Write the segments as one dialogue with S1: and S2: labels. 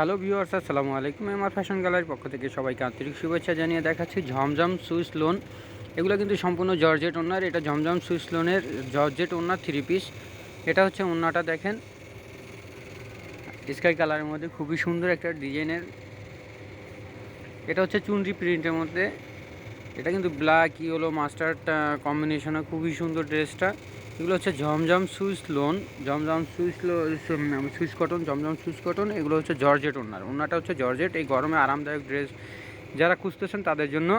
S1: Hello viewers, আসসালামু আলাইকুম। আমার ফ্যাশন গ্যালারির পক্ষ থেকে সবাইকে আন্তরিক শুভেচ্ছা জানিয়ে দেখাচ্ছি ঝমঝম সুইস লোন এগুলো কিন্তু সম্পূর্ণ জর্জেট ওনার এটা ঝমঝম সুইস লোনের জর্জেট ওনার থ্রি পিস এটা হচ্ছে ওনাটা দেখেন। স্কাই কালারের মধ্যে খুবই সুন্দর একটা ডিজাইনের এটা হচ্ছে চুনরি প্রিন্টের মধ্যে। এটা কিন্তু ব্ল্যাক ইয়েলো মাস্টার্ড কম্বিনেশনে খুবই সুন্দর ড্রেসটা এগুলো হচ্ছে ঝমঝম সুইস লোন। ঝমঝম সুইস সুইস কটন ঝমঝম সুইস কটন। এগুলো হচ্ছে জর্জেট ওনার। ওনাটা হচ্ছে জর্জেট। এই গরমে আরামদায়ক ড্রেস যারা খুঁজতেছেন তাদের জন্য।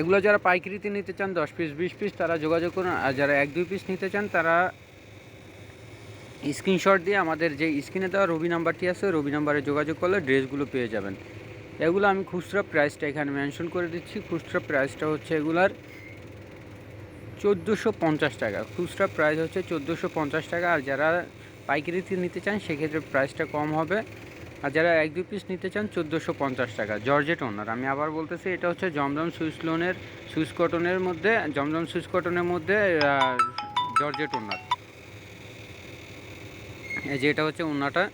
S1: এগুলো যারা পাইকারিতে নিতে চান, দশ পিস বিশ পিস তারা যোগাযোগ করুন। আর যারা এক, দুই পিস নিতে চান, তারা স্ক্রিনশট দিয়ে আমাদের যে স্ক্রিনে দেওয়া রবি নাম্বারটি আছে রবি নাম্বারে যোগাযোগ করলে ড্রেসগুলো পেয়ে যাবেন। এগুলো আমি খুচরা প্রাইসটা এখানে মেনশন করে দিচ্ছি। খুচরা প্রাইসটা হচ্ছে এগুলার চোদ্দোশো পঞ্চাশ টাকা। খুচরা প্রাইস হচ্ছে চোদ্দোশো পঞ্চাশ টাকা। আর যারা পাইকারিতে নিতে চান, সেক্ষেত্রে প্রাইসটা কম হবে। আর যারা এক দু পিস নিতে চান, চোদ্দোশো পঞ্চাশ টাকা। জর্জেট ওনার আমি আবার বলতেছি, এটা হচ্ছে জমজম সুইস লোনের সুইস কটনের মধ্যে, জমজম সুইস কটনের মধ্যে জর্জেট ওনার যে এটা হচ্ছে ওনাটা।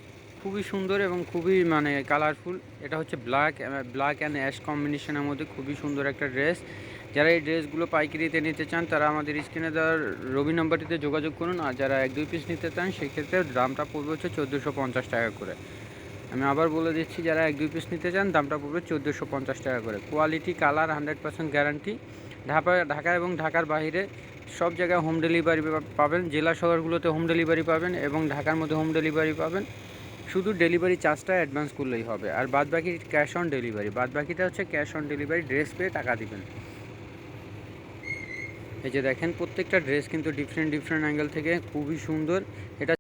S1: খুবই সুন্দর এবং খুবই মানে কালারফুল এটা হচ্ছে ব্ল্যাক ব্ল্যাক অ্যান্ড অ্যাশ কম্বিনেশনের মধ্যে খুবই সুন্দর একটা ড্রেস যারা এই ড্রেসগুলো পাইকারিতে নিতে চান, তারা আমাদের স্ক্রিনে দেওয়ার রবি নাম্বারটিতে যোগাযোগ করুন। আর যারা এক, দুই পিস নিতে চান, সেক্ষেত্রে দামটা পড়বে হচ্ছে চোদ্দোশো পঞ্চাশ টাকা করে। আমি আবার বলে দিচ্ছি, যারা এক, দুই পিস নিতে চান, দামটা পড়বে চোদ্দোশো পঞ্চাশ টাকা করে। Quality colour hundred percent guarantee Dhaka Dhaka এবং ঢাকার বাইরে সব জায়গায় হোম ডেলিভারি পাবেন। জেলা শহরগুলোতে হোম ডেলিভারি পাবেন এবং ঢাকার মধ্যে হোম ডেলিভারি পাবেন। শুধু ডেলিভারি চার্জটা অ্যাডভান্স করলেই হবে। আর বাদ বাকি ক্যাশ অন ডেলিভারি। বাদ বাকিটা হচ্ছে ক্যাশ অন ডেলিভারি, ড্রেস পেয়ে টাকা দিবেন। এই যে দেখেন, প্রত্যেকটা ড্রেস কিন্তু ডিফারেন্ট ডিফারেন্ট অ্যাঙ্গেল থেকে খুবই সুন্দর। এটা